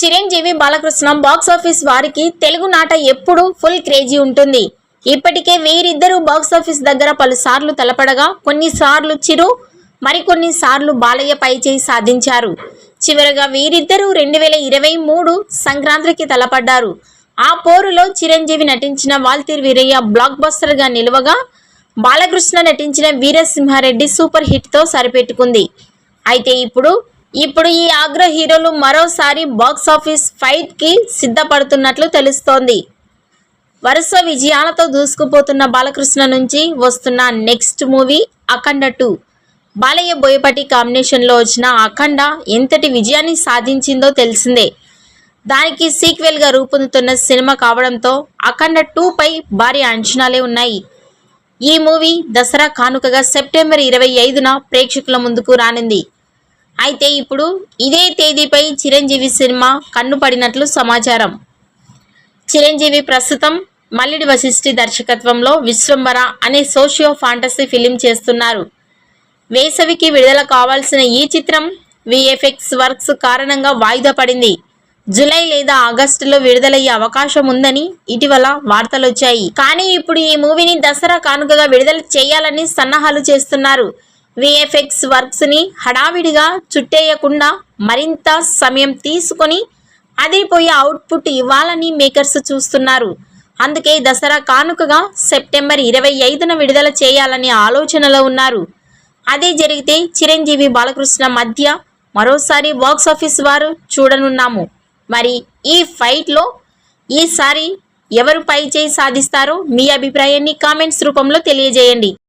Chiranjeevi Balakrishna box office వారికి తెలుగు నాట ఎప్పుడూ ఫుల్ క్రేజీ ఉంటుంది. ఇప్పటికే వీరిద్దరూ బాక్స్ ఆఫీస్ దగ్గర పలుసార్లు తలపడగా కొన్నిసార్లు చిరు మరికొన్ని సార్లు బాలయ్య పైచేయి సాధించారు. చివరగా వీరిద్దరూ రెండు వేల ఇరవై మూడు సంక్రాంతికి తలపడ్డారు. ఆ పోరులో చిరంజీవి నటించిన వాల్తీర్ వీరయ్య బ్లాక్ బస్టర్గా నిలవగా బాలకృష్ణ నటించిన వీరసింహారెడ్డి సూపర్ హిట్తో సరిపెట్టుకుంది. అయితే ఇప్పుడు ఇప్పుడు ఈ ఆగ్ర హీరోలు మరోసారి బాక్స్ ఆఫీస్ ఫైట్కి సిద్ధపడుతున్నట్లు తెలుస్తోంది. వరుస విజయాలతో దూసుకుపోతున్న బాలకృష్ణ నుంచి వస్తున్న next movie Akhanda two. Balayya Boyapati కాంబినేషన్లో వచ్చిన అఖండ ఎంతటి విజయాన్ని సాధించిందో తెలిసిందే. దానికి సీక్వెల్గా రూపొందుతున్న సినిమా కావడంతో అఖండ టూపై భారీ అంచనాలే ఉన్నాయి. ఈ మూవీ దసరా కానుకగా సెప్టెంబర్ ఇరవై ఐదున ప్రేక్షకుల ముందుకు రానుంది. అయితే ఇప్పుడు ఇదే తేదీపై చిరంజీవి సినిమా కన్నుపడినట్లు సమాచారం. చిరంజీవి ప్రస్తుతం మల్లిడి వశిష్ఠి దర్శకత్వంలో విశ్వంబర అనే సోషియో ఫాంటసీ ఫిలిం చేస్తున్నారు. వేసవికి విడుదల కావాల్సిన ఈ చిత్రం విఎఫ్ఎక్స్ వర్క్స్ కారణంగా వాయిదా పడింది. జూలై లేదా ఆగస్టులో విడుదలయ్యే అవకాశం ఉందని ఇటీవల వార్తలు వచ్చాయి కానీ ఇప్పుడు ఈ మూవీని దసరా కానుకగా విడుదల చేయాలని సన్నాహాలు చేస్తున్నారు. విఎఫ్ఎక్స్ వర్క్స్ని హడావిడిగా చుట్టేయకుండా మరింత సమయం తీసుకొని అదిరిపోయే అవుట్పుట్ ఇవ్వాలని మేకర్స్ చూస్తున్నారు. అందుకే దసరా కానుకగా సెప్టెంబర్ ఇరవై ఐదున విడుదల చేయాలనే ఆలోచనలో ఉన్నారు. అదే జరిగితే చిరంజీవి బాలకృష్ణ మధ్య మరోసారి బాక్సాఫీస్ వారు చూడనున్నాము. మరి ఈ ఫైట్లో ఈసారి ఎవరు పై చేయి సాధిస్తారో మీ అభిప్రాయాన్ని కామెంట్స్ రూపంలో తెలియజేయండి.